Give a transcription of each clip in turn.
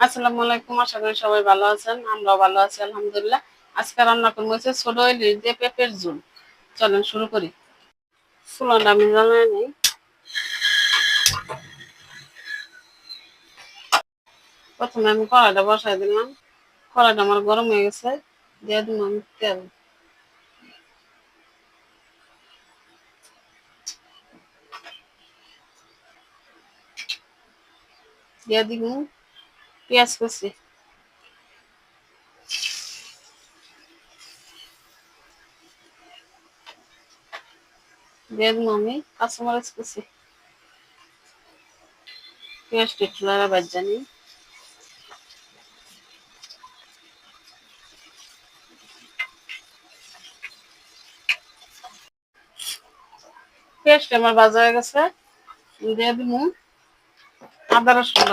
আসসালামু আলাইকুম, আশা করি সবাই ভালো আছেন, আমরাও ভালো আছি, আলহামদুলিল্লাহ। আজকে রান্না করব হচ্ছে ছোট ইলিশ দিয়ে পেঁপের ঝুল। চলেন শুরু করি। ফুলনটা আমি জানাই নেই। প্রথমে আমি কড়াইটা বসাই দিলাম। কড়াইটা আমার গরম হয়ে গেছে, দিয়ে দিলাম তেল। দিয়ে দিব পেঁয়াজ কুচি দিব আমি কাঁচামরিচ কুচি লাড়া বাজ্যা নিই পেঁয়াজটা আমার ভাজা হয়ে গেছে দিয়ে দিব আদা রসুন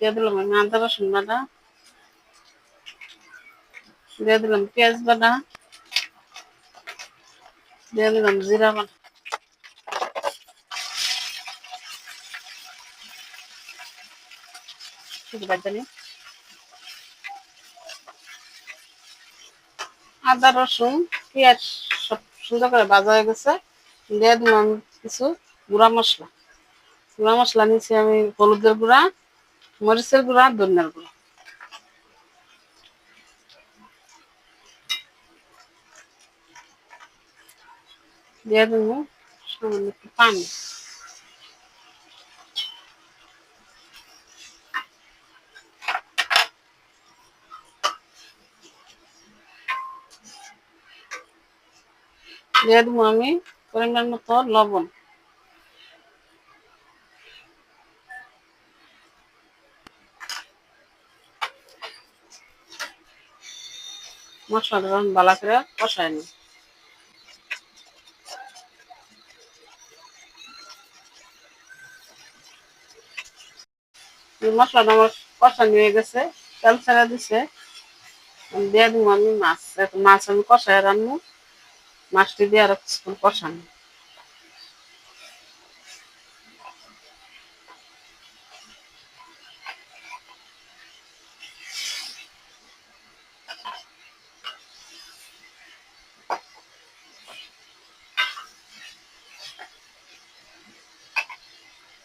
দিয়ে আমি আদা রসুন বাটা। দিয়ে দিলাম পেঁয়াজ বাটা। দিয়ে দিলাম জিরা বাটা। আদা রসুন, পেঁয়াজ সব সুন্দর করে ভাজা হয়ে গেছে। দিয়ে দিলাম কিছু গুঁড়া মশলা। গুঁড়া মশলা নিচ্ছি আমি হলুদের গুঁড়া। মরিচের গুঁড়া ধনিয়ার গুঁড়া দিয়ে দেবো সামান্য একটু পানি। দিয়ে দেবো আমি পরিমাণ মতো লবণ। মশলাটা ভালো করে কষায় নি মশলাটা আমার কষানি হয়ে গেছে, তেল ছেড়ে দিছে। দিয়ে দিব আমি মাছ মাছ আমি কষায় রান্নু, মাছটি দিয়ে আরও কিছুক্ষণ কষানো।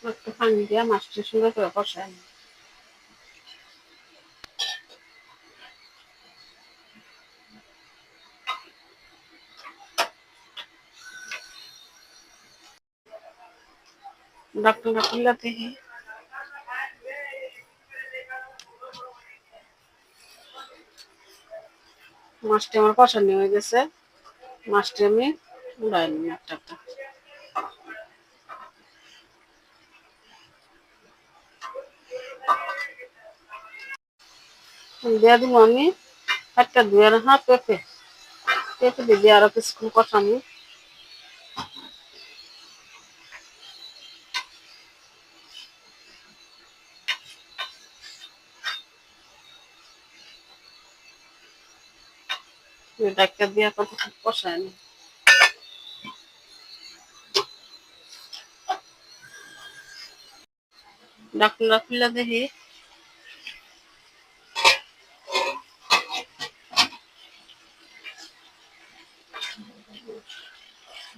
একটু পানি দিয়ে মাছটি সুন্দর করে কষায় নিই ঢাকনাটা খুলে দেখি মাছটি আমার কষানি হয়ে গেছে। মাছটি আমি উড়াই একটা একটা। দিয়ে দিব আমি একটা ধুয়ে রাখা পেঁপে। পেঁপে দিয়ে আরও কিছুক্ষণ কষানি ডাক্তার দিয়ে কত কষায় নি ডাক্তার খুলে দেখি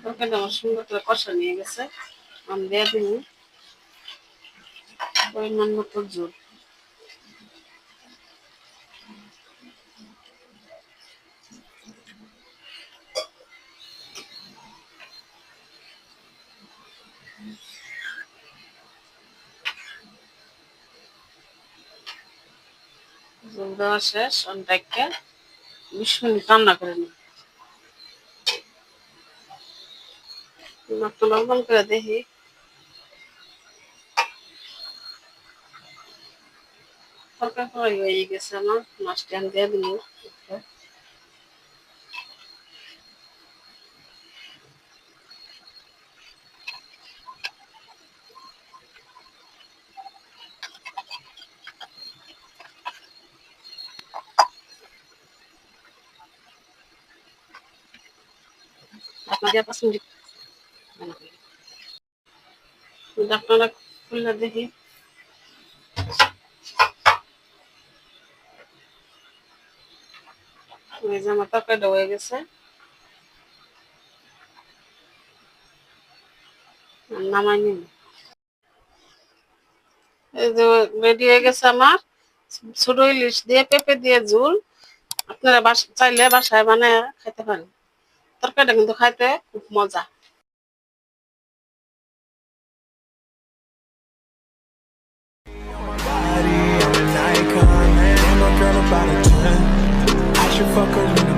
আমার সুন্দর করে কষা নিয়ে গেছে। আমি দিয়ে দিন পরিমাণ মতো জোর শেষ। অনটাকে বিশ মিনিট রান্না করে নিই একটু লবণ করে দেখি তরকারি ফ্রাই হয়ে গেছে আমার মাছটি আমি দিয়ে দিল আপনাদের পাঁচ আপনারা খুললে দেখি। আমার গেছে। নামাই রেডি হয়ে গেছে আমার। ছোট দিয়ে পেঁপে দিয়ে আপনারা চাইলে বাসায় বানায় খাইতে পারেন। তরকারিটা কিন্তু খাইতে খুব মজা। motherfucker.